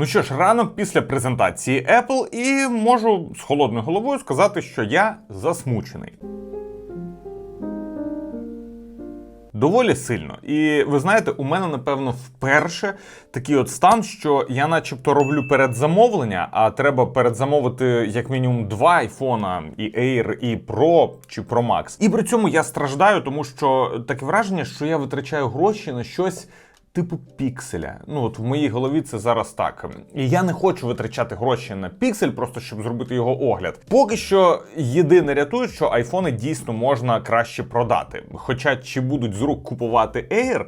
Ну що ж, ранок після презентації Apple, і можу з холодною головою сказати, що я засмучений. Доволі сильно. І ви знаєте, у мене, напевно, вперше такий от стан, що я начебто роблю передзамовлення, а треба передзамовити як мінімум два айфона, і Air, і Pro чи Pro Max. І при цьому я страждаю, тому що таке враження, що я витрачаю гроші на щось. Типу пікселя. Ну от в моїй голові це зараз так. І я не хочу витрачати гроші на піксель, просто щоб зробити його огляд. Поки що єдине рятує, що айфони дійсно можна краще продати. Хоча чи будуть з рук купувати Air,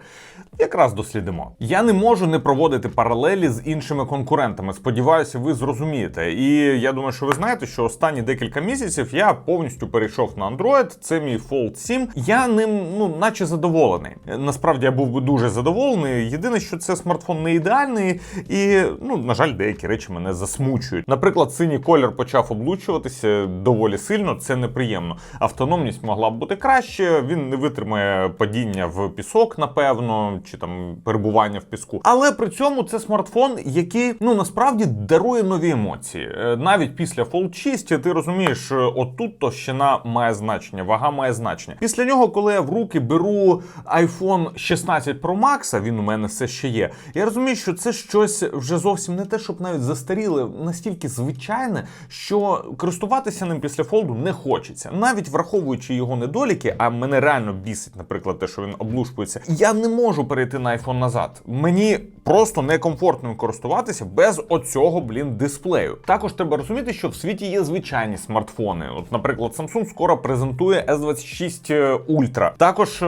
якраз дослідимо. Я не можу не проводити паралелі з іншими конкурентами. Сподіваюся, ви зрозумієте. І я думаю, що ви знаєте, що останні декілька місяців я повністю перейшов на Android. Це мій Fold 7. Я ним, ну, наче задоволений. Насправді я був би дуже задоволений. Єдине, що це смартфон не ідеальний, і ну, на жаль, деякі речі мене засмучують. Наприклад, синій колір почав облучуватися доволі сильно. Це неприємно. Автономність могла б бути краще. Він не витримає падіння в пісок, напевно, чи там перебування в піску. Але при цьому це смартфон, який ну насправді дарує нові емоції. Е, Навіть після Fold 6 ти розумієш, е, отут товщина має значення, вага має значення. Після нього, коли я в руки беру iPhone 16 Pro Max, він у мене все ще є. Я розумію, що це щось вже зовсім не те, щоб навіть застаріле, настільки звичайне, що користуватися ним після фолду не хочеться. Навіть враховуючи його недоліки, а мене реально бісить, наприклад, те, що він облушкується, я не можу перейти на iPhone назад. Мені просто некомфортно користуватися без оцього, блін, дисплею. Також треба розуміти, що в світі є звичайні смартфони. От, наприклад, Samsung скоро презентує S26 Ultra. Також е,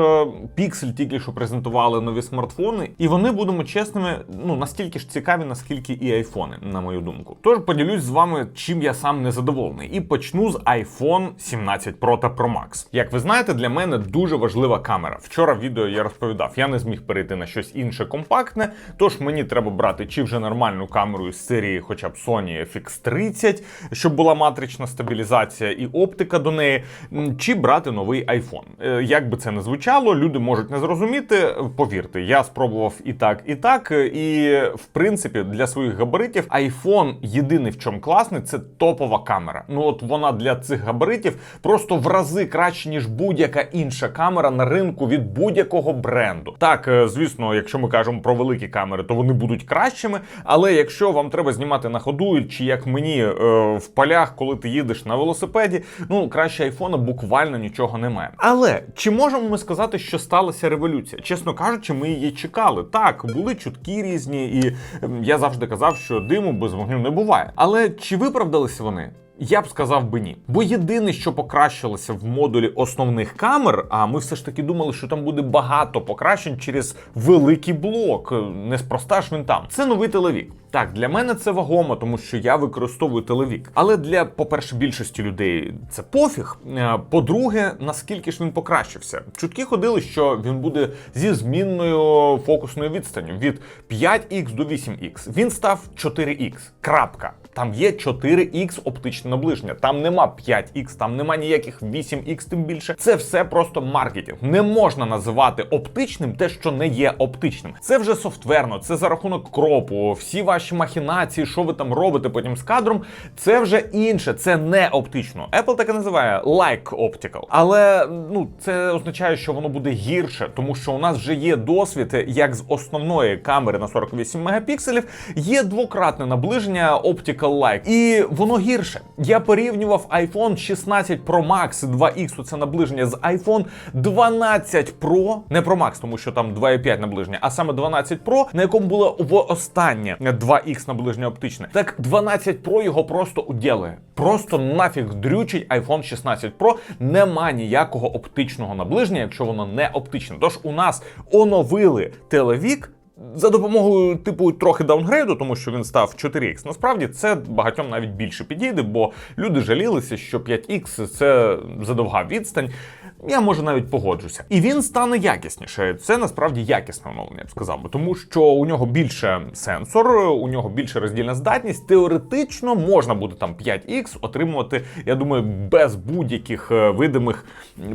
Pixel тільки що презентували нові смартфони, і вони, будемо чесними, ну настільки ж цікаві, наскільки і айфони, на мою думку. Тож поділюсь з вами, чим я сам незадоволений, і почну з iPhone 17 Pro та Pro Max. Як ви знаєте, для мене дуже важлива камера. Вчора в відео я розповідав, я не зміг перейти на щось інше компактне, тож мені треба брати чи вже нормальну камеру із серії, хоча б Sony FX30, щоб була матрична стабілізація і оптика до неї, чи брати новий iPhone. Е, Як би це не звучало, люди можуть не зрозуміти. Повірте, я спробував і так, і так. І в принципі, для своїх габаритів iPhone єдиний в чому класний, це топова камера. Ну от вона для цих габаритів просто в рази краще, ніж будь-яка інша камера на ринку від будь-якого бренду. Так, е, звісно, якщо ми кажемо про великі камери, то вони будуть кращими. Але якщо вам треба знімати на ходу, чи як мені е, в полях, коли ти їдеш на велосипеді, ну краще айфона буквально нічого немає. Але чи можемо ми сказати, що сталася революція? Чесно кажучи, ми її чекали. Так, були чутки різні, і ем, я завжди казав, що диму без вогню не буває. Але чи виправдалися вони? Я б сказав би ні. Бо єдине, що покращилося в модулі основних камер, а ми все ж таки думали, що там буде багато покращень через великий блок. Неспроста ж він там. Це новий телевік. Так, для мене це вагомо, тому що я використовую телевік. Але для, по-перше, більшості людей це пофіг. Е, По-друге, наскільки ж він покращився? Чутки ходили, що він буде зі змінною фокусною відстанню від 5х до 8х. Він став 4х. Крапка. Там є 4х оптичне наближення, там нема 5х, там нема ніяких 8х, тим більше. Це все просто маркетинг. Не можна називати оптичним те, що не є оптичним. Це вже софтверно, це за рахунок кропу, всі ваші ваші махінації, що ви там робите потім з кадром, це вже інше, це не оптично. Apple так і називає like optical. Але ну це означає, що воно буде гірше, тому що у нас вже є досвід, як з основної камери на 48 мегапікселів, є двократне наближення optical like. і воно гірше. Я порівнював iPhone 16 Pro Max 2X, це наближення з iPhone 12 Pro, не Pro Max, тому що там 2,5 наближення, а саме 12 Pro, на якому було в останнє 2 2Х наближення оптичне. Так 12 Pro його просто уділає. Просто нафіг дрючить iPhone 16 Pro. Нема ніякого оптичного наближення, якщо воно не оптичне. Тож у нас оновили телевік. За допомогою типу трохи даунгрейду, тому що він став 4X. Насправді це багатьом навіть більше підійде, бо люди жалілися, що 5X це задовга відстань я може навіть погоджуся. І він стане якісніше. Це насправді якісне оновлення, я б сказав би, тому що у нього більше сенсор, у нього більше роздільна здатність. Теоретично можна буде там 5X отримувати, я думаю, без будь-яких е, видимих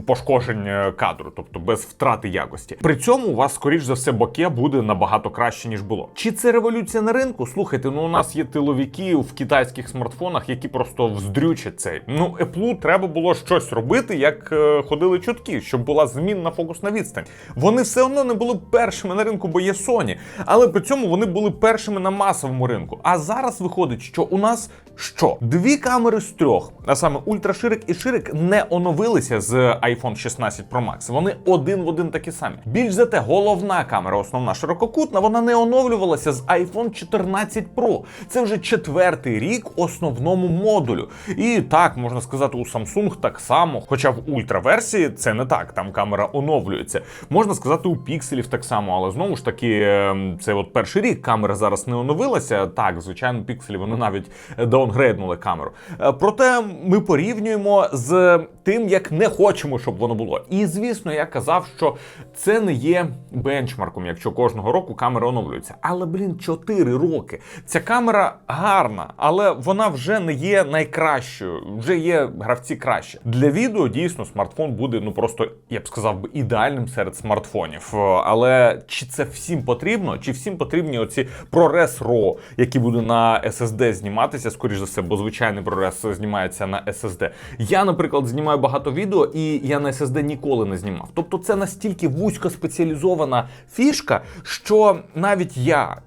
пошкоджень е, кадру, тобто без втрати якості. При цьому у вас, скоріш за все, боке буде набагато краще ніж було. Чи це революція на ринку? Слухайте, ну у нас є тиловики в китайських смартфонах, які просто вздрючать цей. Ну, Apple треба було щось робити, як е, ходили чутки, щоб була змінна фокусна відстань. Вони все одно не були першими на ринку, бо є Sony, але при цьому вони були першими на масовому ринку. А зараз виходить, що у нас що? Дві камери з трьох, а саме ультраширик і ширик, не оновилися з iPhone 16 Pro Max. Вони один в один такі самі. Більш за те, головна камера, основна ширококутна, вона не оновлювалася з iPhone 14 Pro. Це вже четвертий рік основному модулю. І так можна сказати, у Samsung так само, хоча в ультраверсії це не так. Там камера оновлюється. Можна сказати, у пікселів так само, але знову ж таки, ем, це от перший рік камера зараз не оновилася. Так, звичайно, пікселі вони навіть даунгрейднули камеру. Е, Проте ми порівнюємо з тим, як не хочемо, щоб воно було. І звісно, я казав, що це не є бенчмарком, якщо кожного року камера оновлюється. Але блін, 4 роки. Ця камера гарна, але вона вже не є найкращою. Вже є гравці краще. Для відео дійсно смартфон буде ну просто, я б сказав би, ідеальним серед смартфонів. Е, Але чи це всім потрібно? Чи всім потрібні оці ProRes RAW, які будуть на SSD зніматися, скоріш за все, бо звичайний ProRes знімається на SSD. Я, наприклад, знімаю багато відео, і я на SSD ніколи не знімав. Тобто, це настільки вузько спеціалізована фішка, що навіть я,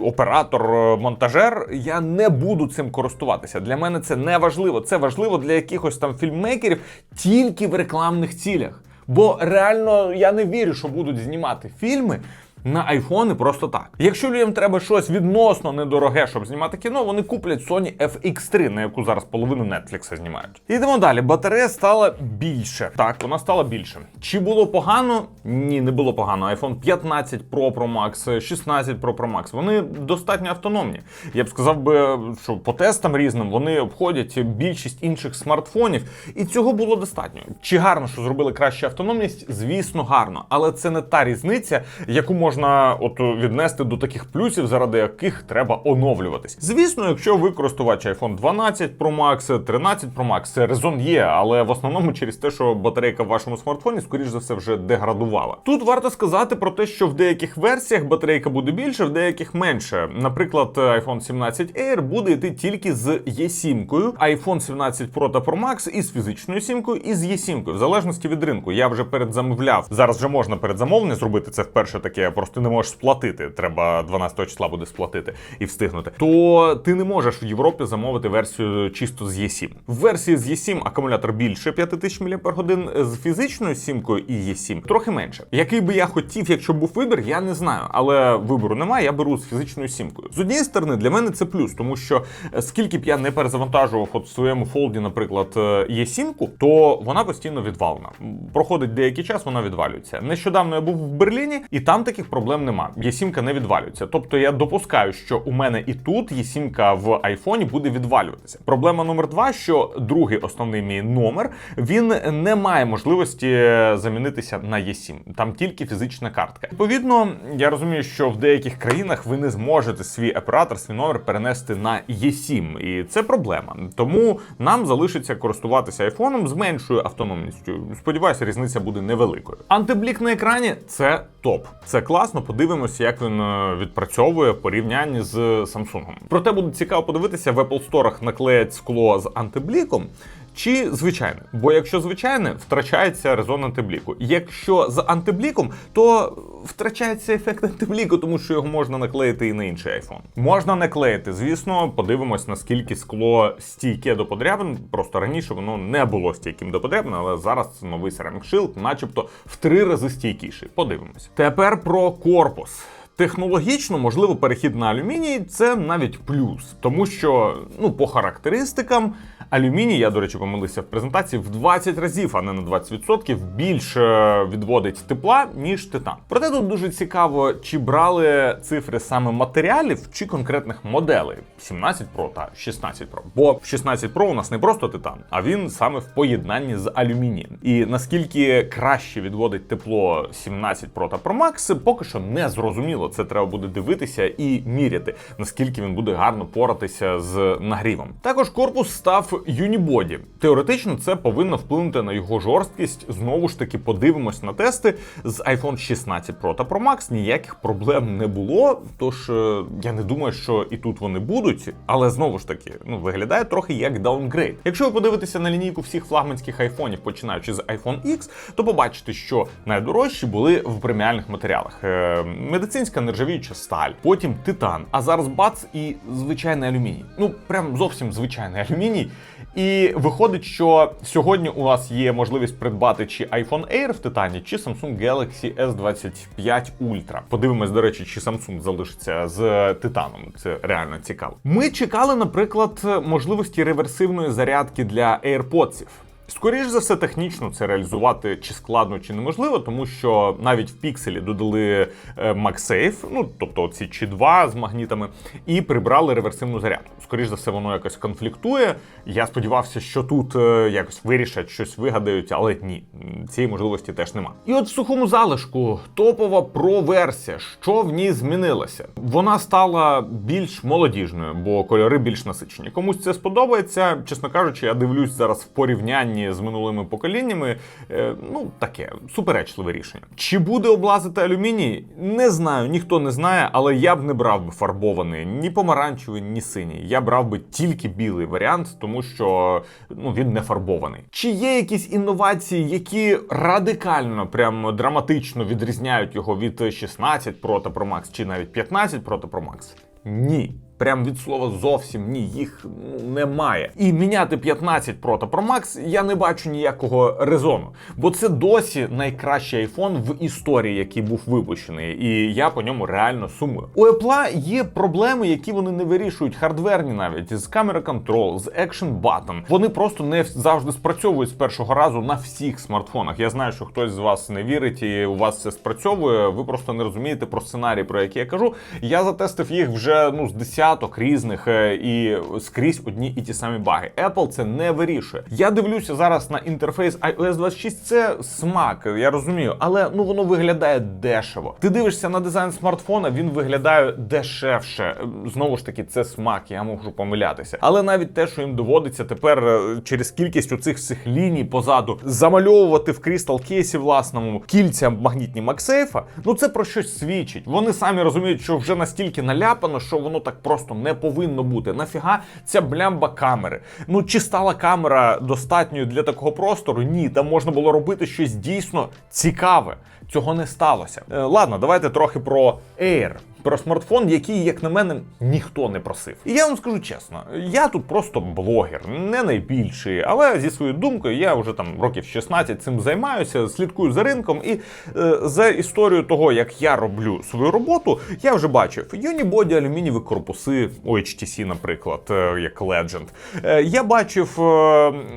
оператор, е, монтажер, я не буду цим користуватися. Для мене це не важливо. Це важливо для якихось там фільммейкерів тільки в рекламних цілях. Бо реально я не вірю, що будуть знімати фільми. На айфони просто так. Якщо людям треба щось відносно недороге, щоб знімати кіно, вони куплять Sony FX3, на яку зараз половину Netflix знімають. Йдемо далі. Батарея стала більше. Так, вона стала більше. Чи було погано? Ні, не було погано. iPhone 15 Pro Pro Max, 16 Pro Pro Max, вони достатньо автономні. Я б сказав би, що по тестам різним вони обходять більшість інших смартфонів, і цього було достатньо. Чи гарно, що зробили кращу автономність? Звісно, гарно, але це не та різниця, яку можна от віднести до таких плюсів, заради яких треба оновлюватись. Звісно, якщо ви користувач iPhone 12 Pro Max, 13 Pro Max, це резон є, але в основному через те, що батарейка в вашому смартфоні, скоріш за все, вже деградувала. Тут варто сказати про те, що в деяких версіях батарейка буде більше, в деяких менше. Наприклад, iPhone 17 Air буде йти тільки з E7, iPhone 17 Pro та Pro Max із фізичною сімкою, і з E7, в залежності від ринку. Я вже передзамовляв. Зараз вже можна передзамовлення зробити. Це вперше таке, просто не можеш сплатити. Треба 12 числа буде сплатити і встигнути. То ти не можеш в Європі замовити версію чисто з E7. В версії з E7 акумулятор більше 5000 мАч, з фізичною сімкою і E7 трохи менше. Який би я хотів, якщо був вибір, я не знаю. Але вибору немає, я беру з фізичною сімкою. З однієї сторони, для мене це плюс, тому що е, скільки б я не перезавантажував от в своєму фолді, наприклад, є сімку, то вона постійно відвалена. Проходить деякий час, вона відвалюється. Нещодавно я був в Берліні, і там таких проблем нема. Є сімка не відвалюється. Тобто я допускаю, що у мене і тут є сімка в айфоні буде відвалюватися. Проблема номер два, що другий основний мій номер він не має можливості замінитися на E7. Там тільки фізична картка. Відповідно, я розумію, що в деяких країнах ви не зможете свій оператор, свій номер перенести на E7, і це проблема. Тому нам залишиться користуватися айфоном з меншою автономністю. Сподіваюся, різниця буде невеликою. Антиблік на екрані це топ. Це класно. Подивимося, як він е, відпрацьовує в порівнянні з Samsung. Проте буде цікаво подивитися, в Apple Store наклеять скло з антибліком. Чи звичайне? Бо якщо звичайне, втрачається резон антибліку. Якщо з антибліком, то втрачається ефект антибліку, тому що його можна наклеїти і на інший iPhone. Можна не клеїти. Звісно, подивимось, наскільки скло стійке до подряпин. Просто раніше воно не було стійким до подряпин, але зараз це новий Ceramic Shield начебто в три рази стійкіший. Подивимось. Тепер про корпус. Технологічно, можливо, перехід на алюміній це навіть плюс, тому що ну по характеристикам алюміній, я до речі, помилився в презентації в 20 разів, а не на 20% більше відводить тепла ніж титан. Проте тут дуже цікаво, чи брали цифри саме матеріалів чи конкретних моделей 17 Pro та 16 Pro. Бо в 16 Pro у нас не просто титан, а він саме в поєднанні з алюмінієм. І наскільки краще відводить тепло 17 Pro та Pro Max, поки що не зрозуміло. Це треба буде дивитися і міряти, наскільки він буде гарно поратися з нагрівом. Також корпус став юнібоді. Теоретично це повинно вплинути на його жорсткість. Знову ж таки, подивимось на тести з iPhone 16 Pro та Pro Max. Ніяких проблем не було. Тож е, я не думаю, що і тут вони будуть, але знову ж таки, ну виглядає трохи як даунгрейд. Якщо ви подивитеся на лінійку всіх флагманських айфонів, починаючи з iPhone X, то побачите, що найдорожчі були в преміальних матеріалах: Е, медицинська нержавіюча сталь, потім титан, а зараз бац і звичайний алюміній. Ну прям зовсім звичайний алюміній. І виходить, що сьогодні у вас є можливість придбати чи iPhone Air в титані, чи Samsung Galaxy S25 Ultra. Подивимось, до речі, чи Samsung залишиться з титаном. Це реально цікаво. Ми чекали, наприклад, можливості реверсивної зарядки для AirPods. Скоріш за все, технічно це реалізувати чи складно, чи неможливо, тому що навіть в пікселі додали е, MagSafe, ну тобто ці чи 2 з магнітами, і прибрали реверсивну зарядку. Скоріш за все, воно якось конфліктує. Я сподівався, що тут е, якось вирішать, щось вигадають, але ні, цієї можливості теж нема. І от в сухому залишку топова про версія, що в ній змінилося? Вона стала більш молодіжною, бо кольори більш насичені. Комусь це сподобається. Чесно кажучи, я дивлюсь зараз в порівнянні з минулими поколіннями. Е, ну таке суперечливе рішення. Чи буде облазити алюміній? Не знаю, ніхто не знає, але я б не брав би фарбований ні помаранчевий, ні синій. Я брав би тільки білий варіант, тому що ну він не фарбований. Чи є якісь інновації, які радикально, прям драматично відрізняють його від 16 Pro та Pro Max, чи навіть 15 Pro та Pro Max? Ні. Прям від слова зовсім ні, їх ну, немає. І міняти 15 Pro та Pro Max я не бачу ніякого резону. Бо це досі найкращий iPhone в історії, який був випущений, і я по ньому реально сумую. У Apple є проблеми, які вони не вирішують, хардверні навіть з камера контрол, з Action Button. Вони просто не завжди спрацьовують з першого разу на всіх смартфонах. Я знаю, що хтось з вас не вірить, і у вас це спрацьовує. Ви просто не розумієте про сценарій, про який я кажу. Я затестив їх вже ну з 10 десяток різних е, і скрізь одні і ті самі баги. Apple це не вирішує. Я дивлюся зараз на інтерфейс iOS 26, Це смак, я розумію, але ну воно виглядає дешево. Ти дивишся на дизайн смартфона, він виглядає дешевше. Знову ж таки, це смак, я можу помилятися. Але навіть те, що їм доводиться тепер е, через кількість оцих всіх ліній позаду замальовувати в крістал кейсі власному кільця магнітні Максейфа, ну це про щось свідчить. Вони самі розуміють, що вже настільки наляпано, що воно так просто просто не повинно бути. Нафіга ця блямба камери? Ну чи стала камера достатньою для такого простору? Ні, там можна було робити щось дійсно цікаве. Цього не сталося. Е, ладно, давайте трохи про Air про смартфон, який, як на мене, ніхто не просив. І я вам скажу чесно, я тут просто блогер, не найбільший, але зі своєю думкою я вже там років 16 цим займаюся, слідкую за ринком, і е, за історією того, як я роблю свою роботу, я вже бачив Unibody алюмінієві корпуси, OHTC, наприклад, е, як Legend. Е, я бачив е,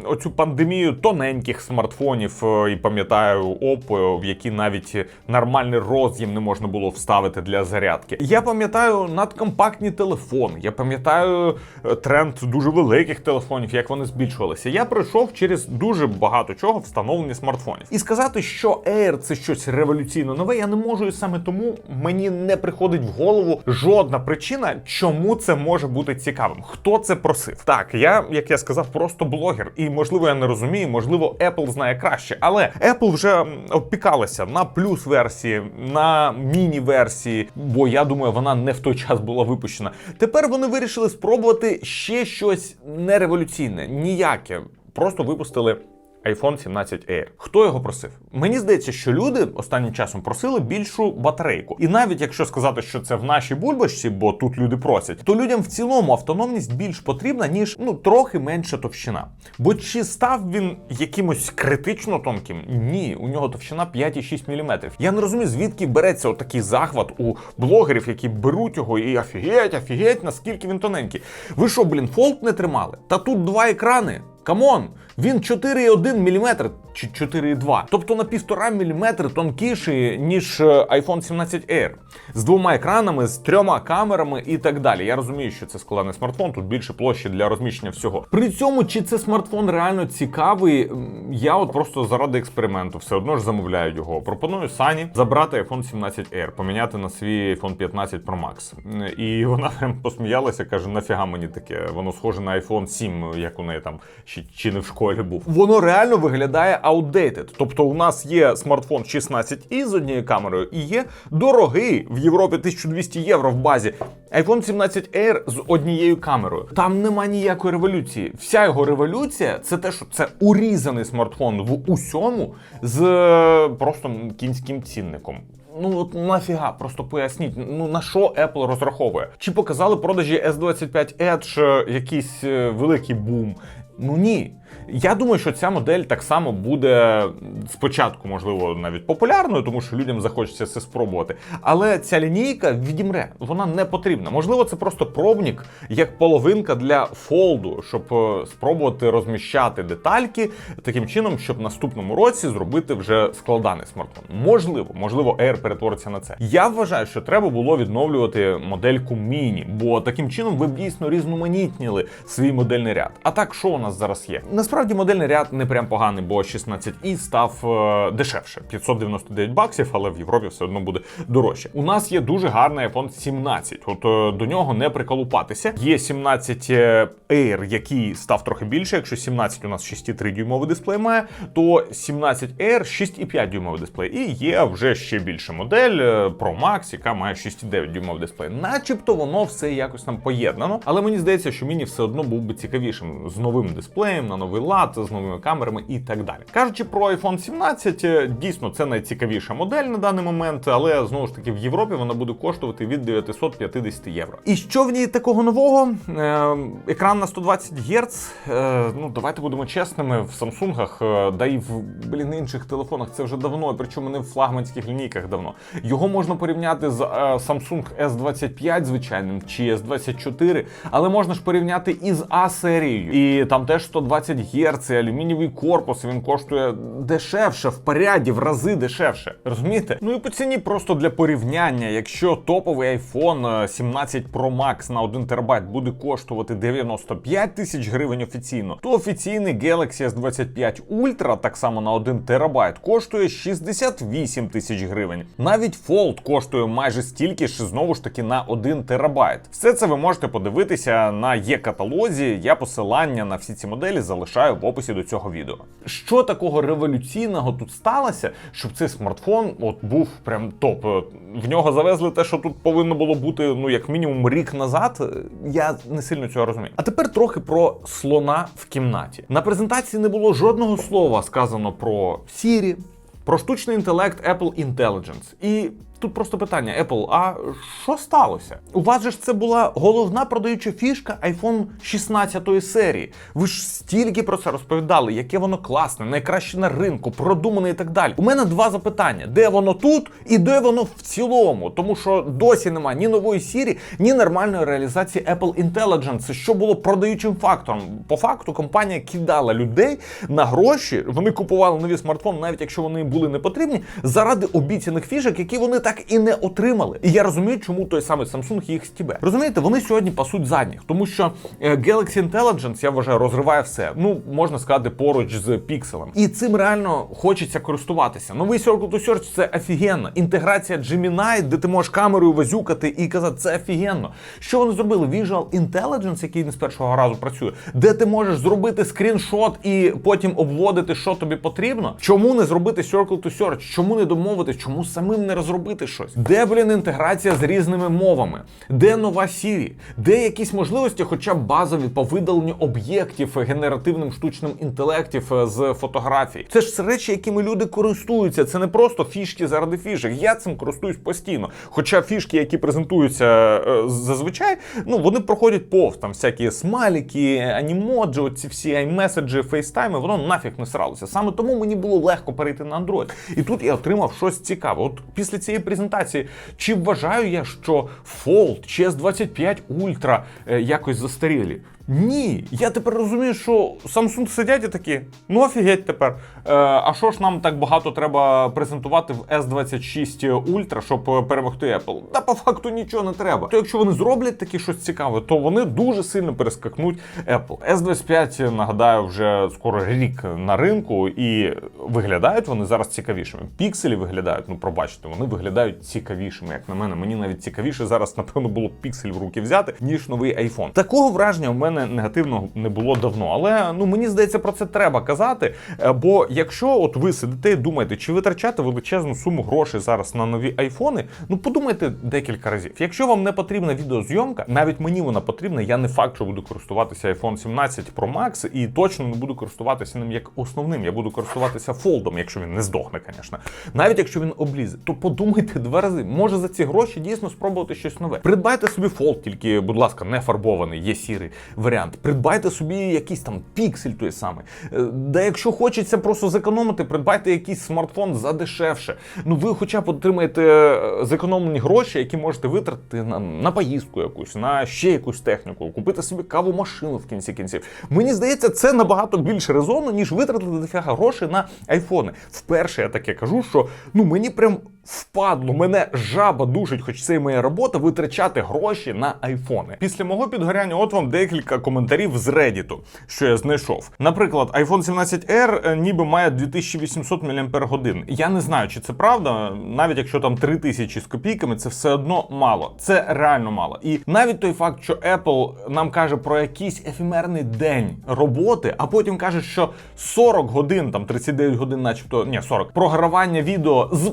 оцю пандемію тоненьких смартфонів е, і пам'ятаю Oppo, в які навіть нормальний роз'єм не можна було вставити для зарядки марки. Я пам'ятаю надкомпактні телефони. Я пам'ятаю е, тренд дуже великих телефонів, як вони збільшувалися. Я пройшов через дуже багато чого встановлення смартфонів. І сказати, що Air це щось революційно нове, я не можу і саме тому мені не приходить в голову жодна причина, чому це може бути цікавим. Хто це просив? Так, я, як я сказав, просто блогер, і можливо я не розумію, можливо, Apple знає краще, але Apple вже опікалася на плюс версії, на міні-версії, бо я думаю, вона не в той час була випущена. Тепер вони вирішили спробувати ще щось нереволюційне, ніяке. Просто випустили iPhone 17 Air. Хто його просив? Мені здається, що люди останнім часом просили більшу батарейку. І навіть якщо сказати, що це в нашій бульбашці, бо тут люди просять, то людям в цілому автономність більш потрібна, ніж ну трохи менша товщина. Бо чи став він якимось критично тонким? Ні, у нього товщина 5,6 мм. Я не розумію, звідки береться отакий захват у блогерів, які беруть його і офігеть, офігеть, наскільки він тоненький. Ви що, блін, фолт не тримали? Та тут два екрани. Камон, він 4,1 мм чи 4,2. Тобто на 1,5 мм тонкіший, ніж е, iPhone 17 Air. З двома екранами, з трьома камерами і так далі. Я розумію, що це складний смартфон, тут більше площі для розміщення всього. При цьому, чи це смартфон реально цікавий, я от просто заради експерименту все одно ж замовляю його. Пропоную Сані забрати iPhone 17 Air, поміняти на свій iPhone 15 Pro Max. І вона прям посміялася, каже: нафіга мені таке? Воно схоже на iPhone 7, як у неї там чи не в школі був. Воно реально виглядає outdated. Тобто, у нас є смартфон 16 і з однією камерою, і є дорогий в Європі 1200 євро в базі. iPhone 17 Air з однією камерою. Там нема ніякої революції. Вся його революція це те, що це урізаний смартфон в усьому з е, просто кінським цінником. Ну от нафіга, просто поясніть, ну на що Apple розраховує? Чи показали продажі S25 Edge е, якийсь е, великий бум? Ну ні. Я думаю, що ця модель так само буде спочатку, можливо, навіть популярною, тому що людям захочеться це спробувати. Але ця лінійка відімре, вона не потрібна. Можливо, це просто пробник як половинка для фолду, щоб е, спробувати розміщати детальки таким чином, щоб в наступному році зробити вже складаний смартфон. Можливо, можливо, Air перетвориться на це. Я вважаю, що треба було відновлювати модельку міні, бо таким чином ви б дійсно різноманітніли свій модельний ряд. А так, що у нас зараз є? Насправді модельний ряд не прям поганий, бо 16i став е, дешевше 599 баксів, але в Європі все одно буде дорожче. У нас є дуже гарний iPhone 17, от е, до нього не приколупатися. Є 17 Air, який став трохи більше. Якщо 17 у нас 6,3 дюймовий дисплей має, то 17 Air 6,5 дюймовий дисплей. І є вже ще більша модель е, Pro Max, яка має 6,9 дюймовий дисплей. Начебто воно все якось там поєднано, але мені здається, що міні все одно був би цікавішим з новим дисплеєм, на новий лад, з новими камерами і так далі. Кажучи про iPhone 17, е, дійсно це найцікавіша модель на даний момент, але знову ж таки в Європі вона буде коштувати від 950 євро. І що в ній такого нового? Е, екран на 120 Гц. Е, ну давайте будемо чесними, в е, да і в блін інших телефонах це вже давно, причому не в флагманських лінійках давно. Його можна порівняти з Samsung S25 звичайним чи S24, але можна ж порівняти і з A серією. І там теж 120 Гц, і алюмінієвий корпус. Він коштує дешевше, в поряді, в рази дешевше. Розумієте? Ну і по ціні просто для порівняння, якщо топовий iPhone 17 Pro Max на 1 терабайт буде коштувати 95 тисяч гривень офіційно, то офіційний Galaxy S25 Ultra так само на 1 терабайт коштує 68 тисяч гривень. Навіть Fold коштує майже стільки ж знову ж таки на 1 терабайт. Все це ви можете подивитися на є-каталозі. Я посилання на всі ці моделі залишаю в описі до цього відео. Що такого революційного тут сталося, щоб цей смартфон от був прям топ. В нього завезли те, що тут повинно було бути ну як мінімум рік назад. Я не сильно цього розумію. А тепер трохи про слона в кімнаті. На презентації не було жодного слова сказано про Siri, про штучний інтелект Apple Intelligence. І тут просто питання: Apple, а що сталося? У вас же ж це була головна продаюча фішка iPhone 16 серії. Ви ж стільки про це розповідали, яке воно класне, найкраще на ринку, продумане і так далі. У мене два запитання: де воно тут і де воно в цілому? Тому що досі немає ні нової Siri, ні нормальної реалізації Apple Intelligence, що було продаючим фактором. По факту компанія кидала людей на гроші. Вони купували нові смартфони, навіть якщо вони були не потрібні, заради обіцяних фішок, які вони так і не отримали. І я розумію, чому той самий Samsung їх стібе. Розумієте, вони сьогодні пасуть задніх, тому що е, Galaxy Intelligence, я вважаю, розриває все. Ну можна сказати, поруч з пікселем. І цим реально хочеться користуватися. Новий Circle to Search – це офігенно. Інтеграція Gemini, де ти можеш камерою вазюкати і казати, це офігенно. Що вони зробили? Visual Intelligence, який не з першого разу працює, де ти можеш зробити скріншот і потім обводити, що тобі потрібно. Чому не зробити Circle to Search? Чому не домовитись? Чому самим не розробити робити щось. Де, блін, інтеграція з різними мовами? Де нова Siri? Де якісь можливості, хоча б базові по видаленню об'єктів е, генеративним штучним інтелектів е, з фотографій? Це ж речі, якими люди користуються. Це не просто фішки заради фішок. Я цим користуюсь постійно. Хоча фішки, які презентуються е, зазвичай, ну вони проходять повз там всякі смайлики, анімоджі, оці всі iMessage, FaceTime, воно нафіг не сралося. Саме тому мені було легко перейти на Android. І тут я отримав щось цікаве. От після цієї презентації, чи вважаю я, що Fold чи S25 Ultra е, якось застарілі? Ні, я тепер розумію, що Samsung сидять і такі, ну офігеть тепер. Е, а що ж нам так багато треба презентувати в S26 Ultra, щоб перемогти Apple? Та по факту нічого не треба. То якщо вони зроблять таке щось цікаве, то вони дуже сильно перескакнуть Apple. S25, нагадаю, вже скоро рік на ринку, і виглядають вони зараз цікавішими. Пікселі виглядають, ну пробачте, вони виглядають цікавішими, як на мене. Мені навіть цікавіше зараз, напевно, було піксель в руки взяти, ніж новий iPhone. Такого враження в мене негативного не було давно. Але ну мені здається, про це треба казати. Е, Бо якщо от ви сидите і думаєте, чи витрачати величезну суму грошей зараз на нові айфони, ну подумайте декілька разів. Якщо вам не потрібна відеозйомка, навіть мені вона потрібна. Я не факт, що буду користуватися iPhone 17 Pro Max і точно не буду користуватися ним як основним. Я буду користуватися фолдом, якщо він не здохне, звісно. Навіть якщо він облізе, то подумайте два рази. Може за ці гроші дійсно спробувати щось нове. Придбайте собі фолд, тільки, будь ласка, не фарбований, є сірий варіант. Придбайте собі якийсь там піксель той самий. Е, Да якщо хочеться просто зекономити, придбайте якийсь смартфон задешевше. Ну ви хоча б отримаєте е, зекономлені гроші, які можете витратити на, на поїздку якусь, на ще якусь техніку, купити собі каву машину в кінці кінців. Мені здається, це набагато більш резонно, ніж витратити дофіга грошей на айфони. Вперше я таке кажу, що ну мені прям впадло, мене жаба душить, хоч це і моя робота, витрачати гроші на айфони. Після мого підгоряння, от вам декілька коментарів з Reddit, що я знайшов. Наприклад, iPhone 17R е, ніби має 2800 мАч. Я не знаю, чи це правда. Навіть якщо там 3000 з копійками, це все одно мало. Це реально мало. І навіть той факт, що Apple нам каже про якийсь ефемерний день роботи, а потім каже, що 40 годин, там 39 годин, начебто, ні, 40, програвання відео з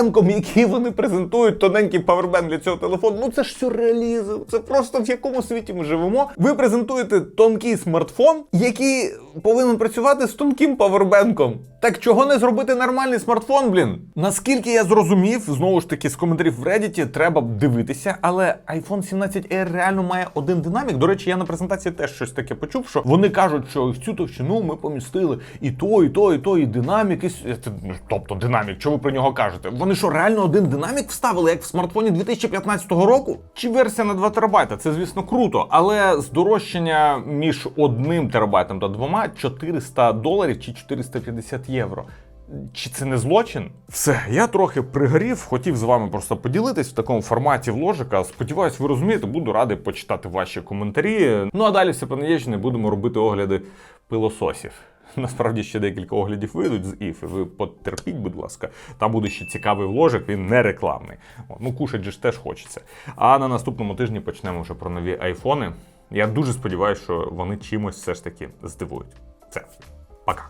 павербенком, який вони презентують, тоненький павербенк для цього телефону. Ну це ж сюрреалізм. Це просто в якому світі ми живемо. Ви презентуєте тонкий смартфон, який повинен працювати з тонким павербенком. Так чого не зробити нормальний смартфон, блін? Наскільки я зрозумів, знову ж таки, з коментарів в Reddit треба дивитися, але iPhone 17R реально має один динамік. До речі, я на презентації теж щось таке почув, що вони кажуть, що в цю товщину ми помістили і то, і то, і то, і динамік, і тобто динамік. Що про нього кажете? Вони що, реально один динамік вставили, як в смартфоні 2015 року? Чи версія на 2 терабайта? Це звісно круто, але здорожчання між одним терабайтом та двома 400 доларів чи 450 євро. Чи це не злочин? Все, я трохи пригорів, хотів з вами просто поділитись в такому форматі вложика. Сподіваюсь, ви розумієте, буду радий почитати ваші коментарі. Ну а далі все по будемо робити огляди пилососів. Насправді ще декілька оглядів вийдуть з іфи. Ви потерпіть, будь ласка. Там буде ще цікавий вложик, він не рекламний. Ну, кушать же ж теж хочеться. А на наступному тижні почнемо вже про нові айфони. Я дуже сподіваюся, що вони чимось все ж таки здивують. Це